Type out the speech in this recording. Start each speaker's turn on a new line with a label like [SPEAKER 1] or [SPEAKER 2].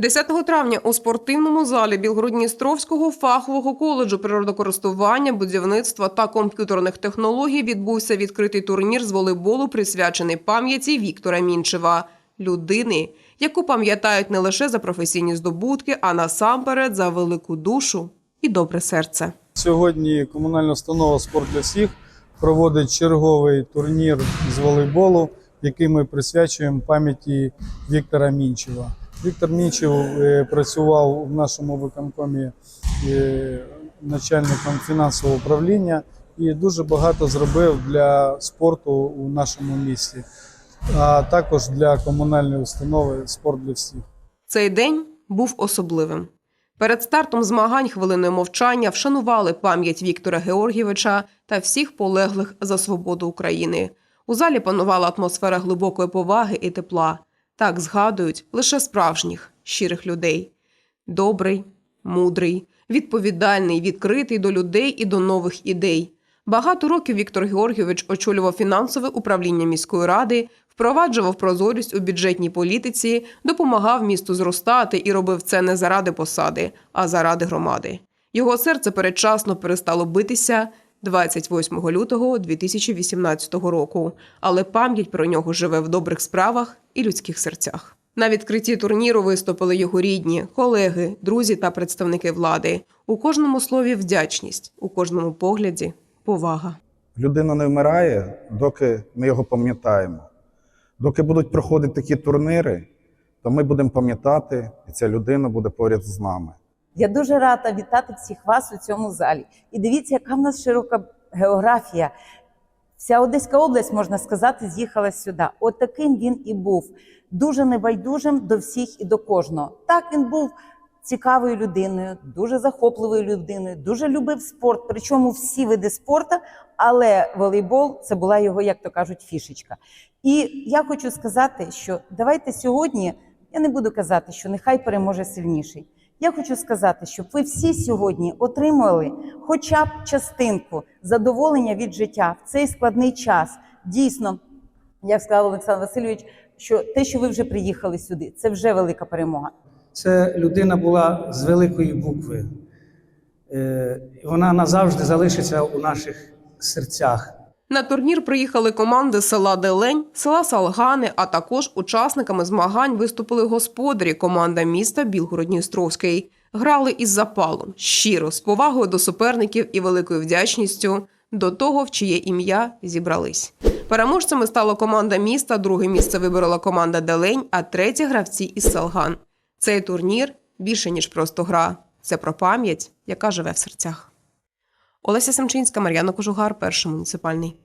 [SPEAKER 1] 10 травня у спортивному залі Білгородністровського фахового коледжу природокористування, будівництва та комп'ютерних технологій відбувся відкритий турнір з волейболу, присвячений пам'яті Віктора Мінчева, людини, яку пам'ятають не лише за професійні здобутки, а насамперед за велику душу і добре серце.
[SPEAKER 2] Сьогодні комунальна установа Спорт для всіх проводить черговий турнір з волейболу, який ми присвячуємо пам'яті Віктора Мінчева. Віктор Мінчев е, працював в нашому виконкомі е, начальником фінансового управління і дуже багато зробив для спорту у нашому місті, а також для комунальної установи Спорт для всіх.
[SPEAKER 1] Цей день був особливим. Перед стартом змагань хвилиною мовчання вшанували пам'ять Віктора Георгійовича та всіх полеглих за свободу України. У залі панувала атмосфера глибокої поваги і тепла. Так згадують лише справжніх, щирих людей. Добрий, мудрий, відповідальний, відкритий до людей і до нових ідей. Багато років Віктор Георгійович очолював фінансове управління міської ради, впроваджував прозорість у бюджетній політиці, допомагав місту зростати і робив це не заради посади, а заради громади. Його серце передчасно перестало битися 28 лютого 2018 року, але пам'ять про нього живе в добрих справах і людських серцях. На відкритті турніру виступили його рідні, колеги, друзі та представники влади. У кожному слові вдячність, у кожному погляді повага.
[SPEAKER 3] Людина не вмирає, доки ми його пам'ятаємо. Доки будуть проходити такі турніри, то ми будемо пам'ятати, і ця людина буде поряд з нами.
[SPEAKER 4] Я дуже рада вітати всіх вас у цьому залі. І дивіться, яка в нас широка географія. Вся Одеська область, можна сказати, з'їхала сюди. От таким він і був. Дуже небайдужим до всіх і до кожного. Так він був цікавою людиною, дуже захопливою людиною, дуже любив спорт, причому всі види спорту, але волейбол це була його, як то кажуть, фішечка. І я хочу сказати, що давайте сьогодні, я не буду казати, що нехай переможе сильніший. Я хочу сказати, щоб ви всі сьогодні отримали хоча б частинку задоволення від життя в цей складний час. Дійсно, як сказав Олександр Васильович, що те, що ви вже приїхали сюди, це вже велика перемога.
[SPEAKER 5] Це людина була з великої букви. Е, Вона назавжди залишиться у наших серцях.
[SPEAKER 1] На турнір приїхали команди села Делень, села Салгани, а також учасниками змагань виступили господарі команда міста Білгород-Дністровський. Грали із запалом, щиро, з повагою до суперників і великою вдячністю до того, в чиє ім'я зібрались. Переможцями стала команда міста, друге місце виборола команда Делень, а третє гравці із Салган. Цей турнір більше ніж просто гра. Це про пам'ять, яка живе в серцях. Олеся Семчинська, Мар'яна Кожугар, перший муніципальний.